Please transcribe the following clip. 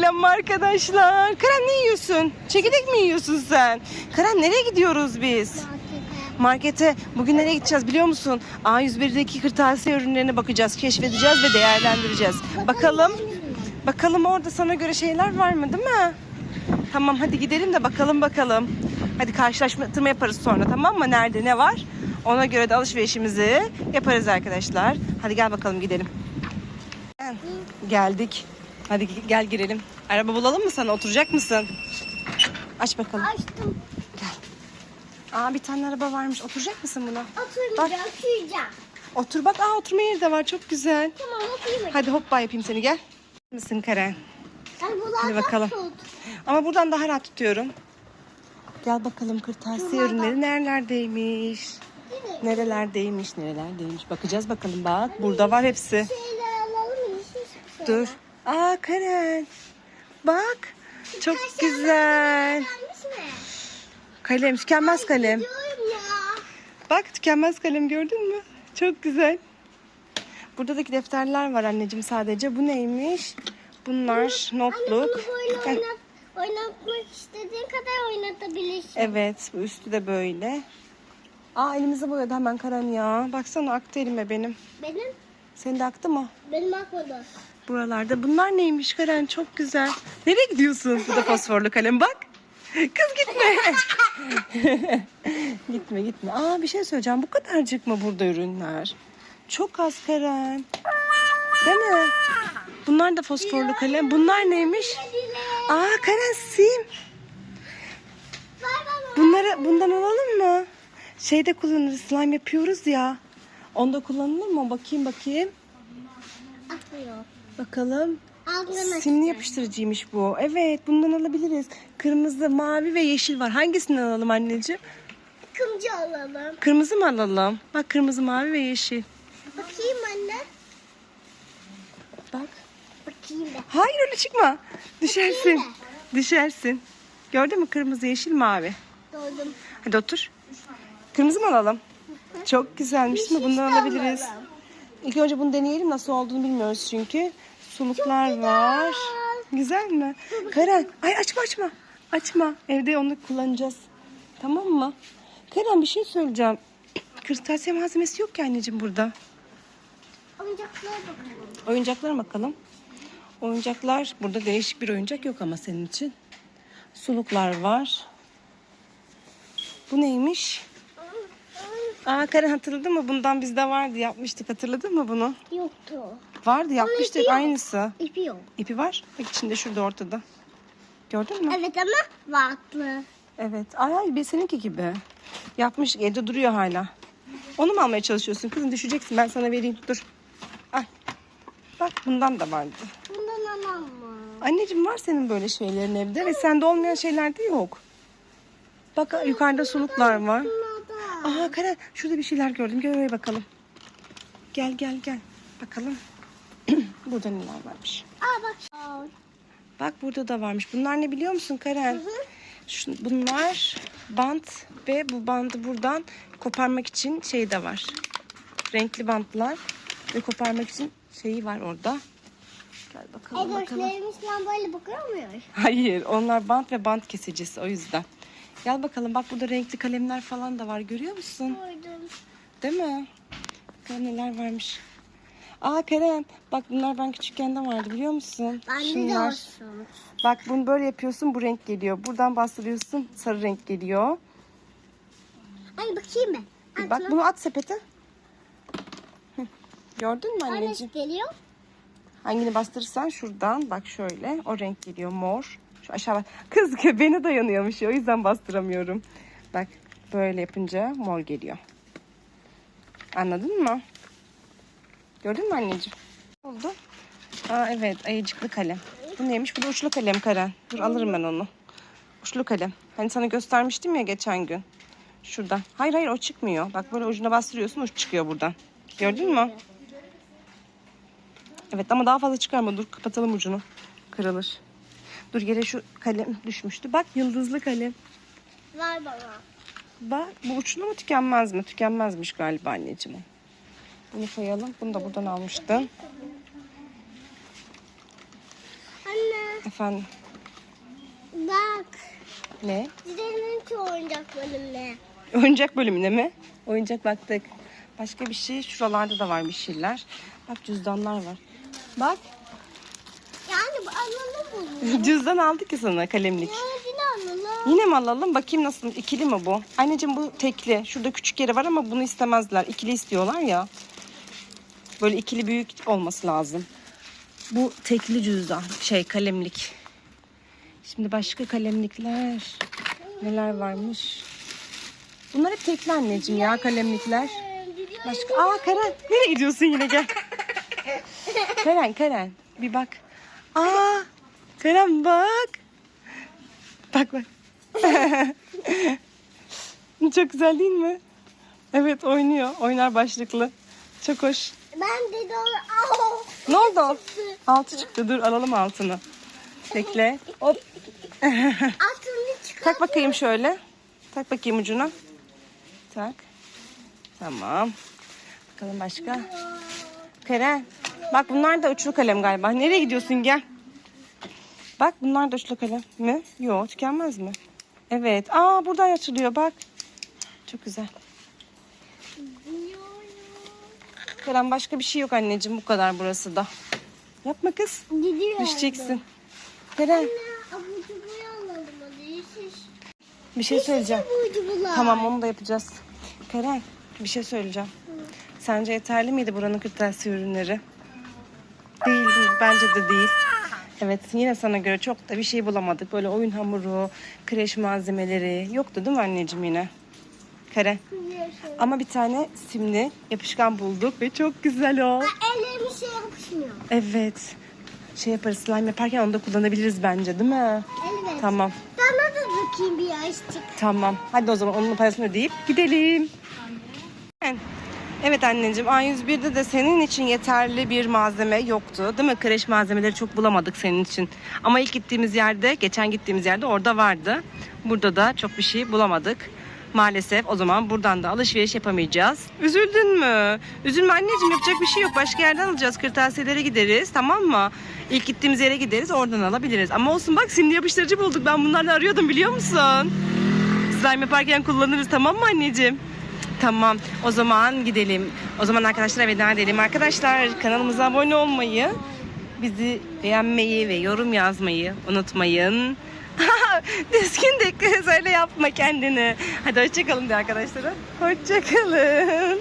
Selam arkadaşlar. Karan ne yiyorsun? Çekirdek mi yiyorsun sen? Karan nereye gidiyoruz biz? Markete. Bugün nereye gideceğiz biliyor musun? A101'deki kırtasiye ürünlerine bakacağız, keşfedeceğiz ve değerlendireceğiz. Bakalım. Bakalım orada sana göre şeyler var mı değil mi? Tamam hadi gidelim de bakalım bakalım. Hadi karşılaştırma yaparız sonra tamam mı? Nerede ne var? Ona göre de alışverişimizi yaparız arkadaşlar. Hadi gel bakalım gidelim. Geldik. Hadi gel girelim. Araba bulalım mı sana? Oturacak mısın? Aç bakalım. Açtım. Aa bir tane araba varmış. Oturacak mısın buna? Oturmayacağım. Oturacağım. Otur bak. Aa oturma yeri de var. Çok güzel. Tamam oturayım. Hadi hoppa yapayım seni gel. Mısın Karen? Ay bu Hadi bakalım. Tut. Ama buradan daha rahat tutuyorum. Gel bakalım kırtasiye Şuradan. ürünleri nerelerdeymiş? Mi? Nerelerdeymiş, nerelerdeymiş. Bakacağız bakalım bak. Burada var hepsi. Şeyler alalım şey. Dur. Aa Karen. Bak. Çok güzel. Kalem, tükenmez kalem. Bak tükenmez kalem gördün mü? Çok güzel. Buradaki defterler var anneciğim sadece. Bu neymiş? Bunlar notluk. Heh, oynat, oynatmak istediğin kadar oynatabilirsin. Evet bu üstü de böyle. Aa elimize boyadı hemen Karen ya. Baksana aktı elime benim. Benim, Senin de aktı mı? benim akmadı. Buralarda. Bunlar neymiş Karen? Çok güzel. Nereye gidiyorsun? Bu da fosforlu kalem. Bak. Kız gitme. gitme gitme. Aa bir şey söyleyeceğim. Bu kadarcık mı burada ürünler? Çok az Karen. Değil mi? Bunlar da fosforlu kalem. Bunlar neymiş? Aa Karen sim. Bunları bundan alalım mı? Şeyde kullanırız. Slime yapıyoruz ya. Onda kullanılır mı? Bakayım bakayım. Akmıyor. Bakalım. Simli yapıştırıcıymış bu. Evet bundan alabiliriz. Kırmızı, mavi ve yeşil var. Hangisinden alalım anneciğim? Kımcı alalım. Kırmızı mı alalım? Bak kırmızı, mavi ve yeşil. Bakayım anne. Bak. Bakayım da. Hayır öyle çıkma. Düşersin. Düşersin. Gördün mü kırmızı, yeşil, mavi. Doydum. Hadi otur. Kırmızı mı alalım? Çok güzelmiş mi? Bundan alabiliriz. İlk önce bunu deneyelim. Nasıl olduğunu bilmiyoruz çünkü. Suluklar var. Güzel mi? Karen. Ay açma açma. Açma. Evde onu kullanacağız. Tamam mı? Karen bir şey söyleyeceğim. Kırtasiye malzemesi yok ki anneciğim burada. Oyuncaklara bakalım. Oyuncaklara bakalım. Oyuncaklar. Burada değişik bir oyuncak yok ama senin için. Suluklar var. Bu neymiş? Aa Karen hatırladın mı? Bundan bizde vardı. Yapmıştık. Hatırladın mı bunu? Yoktu. Vardı yapmıştık ipi aynısı. İpi yok. İpi var. Bak içinde şurada ortada. Gördün mü? Evet ama farklı. Evet. Ay ay bir seninki gibi. Yapmış evde duruyor hala. Onu mu almaya çalışıyorsun? Kızım düşeceksin ben sana vereyim. Dur. Al. Bak bundan da vardı. Bundan mı? Anneciğim var senin böyle şeylerin evde ve sende olmayan şeyler de yok. Bak yukarıda suluklar var. Aha Karen şurada bir şeyler gördüm. Gel oraya bakalım. Gel gel gel. Bakalım. Burada neler varmış. Aa bak. Bak burada da varmış. Bunlar ne biliyor musun Karen? Şu, bunlar bant ve bu bandı buradan koparmak için şey de var. Renkli bantlar ve koparmak için şeyi var orada. Gel bakalım E bakalım. böyle bakıyor muyuz? Hayır onlar bant ve bant kesicisi o yüzden. Gel bakalım bak burada renkli kalemler falan da var görüyor musun? Koydum. Değil mi? Bakalım neler varmış. Aa Karen bak bunlar ben küçükken de vardı biliyor musun? De Şunlar. olsun. Bak bunu böyle yapıyorsun bu renk geliyor. Buradan bastırıyorsun sarı renk geliyor. Ay bakayım ben. Bir Bak bunu at sepete. Hı. Gördün mü anneciğim? geliyor. Hangini bastırırsan şuradan bak şöyle o renk geliyor mor. Şu aşağı bak. Kız beni dayanıyormuş ya o yüzden bastıramıyorum. Bak böyle yapınca mor geliyor. Anladın mı? Gördün mü anneciğim? Ne oldu? Aa evet ayıcıklı kalem. Bu neymiş? Bu da uçlu kalem Karen. Dur alırım ben onu. Uçlu kalem. Hani sana göstermiştim ya geçen gün. Şurada. Hayır hayır o çıkmıyor. Bak böyle ucuna bastırıyorsun uç çıkıyor buradan. Gördün mü? Evet ama daha fazla çıkarma. Dur kapatalım ucunu. Kırılır. Dur yere şu kalem düşmüştü. Bak yıldızlı kalem. Ver bana. Bak bu uçlu mu tükenmez mi? Tükenmezmiş galiba anneciğim. Bunu koyalım. Bunu da buradan almıştım. Anne. Efendim Bak. ne? Gidelim ki oyuncak bölümüne. Oyuncak bölümüne mi? Oyuncak baktık. Başka bir şey şuralarda da var bir şeyler. Bak cüzdanlar var. Bak alalım bunu. cüzdan aldık ya sana kalemlik. Yine alalım. Yine mi alalım? Bakayım nasıl? İkili mi bu? Anneciğim bu tekli. Şurada küçük yeri var ama bunu istemezler. İkili istiyorlar ya. Böyle ikili büyük olması lazım. Bu tekli cüzdan. Şey kalemlik. Şimdi başka kalemlikler. Neler varmış? Bunlar hep tekli anneciğim ya kalemlikler. Başka. Aa Karen. Nereye gidiyorsun yine gel. Karen Karen. Bir bak. Aa Karen bak. Bak bak. Çok güzel değil mi? Evet oynuyor. Oynar başlıklı. Çok hoş. Ben de doğru. Ne oldu? Altı çıktı. Dur alalım altını. Bekle. Hop. Aklını çıkar. Tak bakayım şöyle. Tak bakayım ucuna. Tak. Tamam. Bakalım başka. Keren. Bak bunlar da uçlu kalem galiba. Nereye gidiyorsun gel. Bak bunlar da uçlu kalem mi? Yok tükenmez mi? Evet. Aa buradan açılıyor bak. Çok güzel. Keren başka bir şey yok anneciğim. Bu kadar burası da. Yapma kız. Gidiyor. Düşeceksin. Yeşil. bir şey söyleyeceğim. Tamam onu da yapacağız. Keren bir şey söyleyeceğim. Sence yeterli miydi buranın kırtasiye ürünleri? Değil, değil. Bence de değil. Evet yine sana göre çok da bir şey bulamadık. Böyle oyun hamuru, kreş malzemeleri yoktu değil mi anneciğim yine? Karen. Yeşil. Ama bir tane simli yapışkan bulduk ve çok güzel o. Ellerime şey yapışmıyor. Evet. Şey yaparız slime yaparken onu da kullanabiliriz bence değil mi? Evet. Tamam. Bana da bakayım bir yaşlık. Tamam. Hadi o zaman onun parasını ödeyip gidelim. Evet anneciğim A101'de de senin için yeterli bir malzeme yoktu. Değil mi? Kreş malzemeleri çok bulamadık senin için. Ama ilk gittiğimiz yerde, geçen gittiğimiz yerde orada vardı. Burada da çok bir şey bulamadık. Maalesef o zaman buradan da alışveriş yapamayacağız. Üzüldün mü? Üzülme anneciğim yapacak bir şey yok. Başka yerden alacağız. Kırtasiyelere gideriz tamam mı? İlk gittiğimiz yere gideriz oradan alabiliriz. Ama olsun bak simli yapıştırıcı bulduk. Ben bunlarla arıyordum biliyor musun? Slime yaparken kullanırız tamam mı anneciğim? Tamam o zaman gidelim. O zaman arkadaşlar veda edelim. Arkadaşlar kanalımıza abone olmayı, bizi beğenmeyi ve yorum yazmayı unutmayın. Düzgün de söyle yapma kendini. Hadi hoşçakalın de arkadaşlara. Hoşçakalın.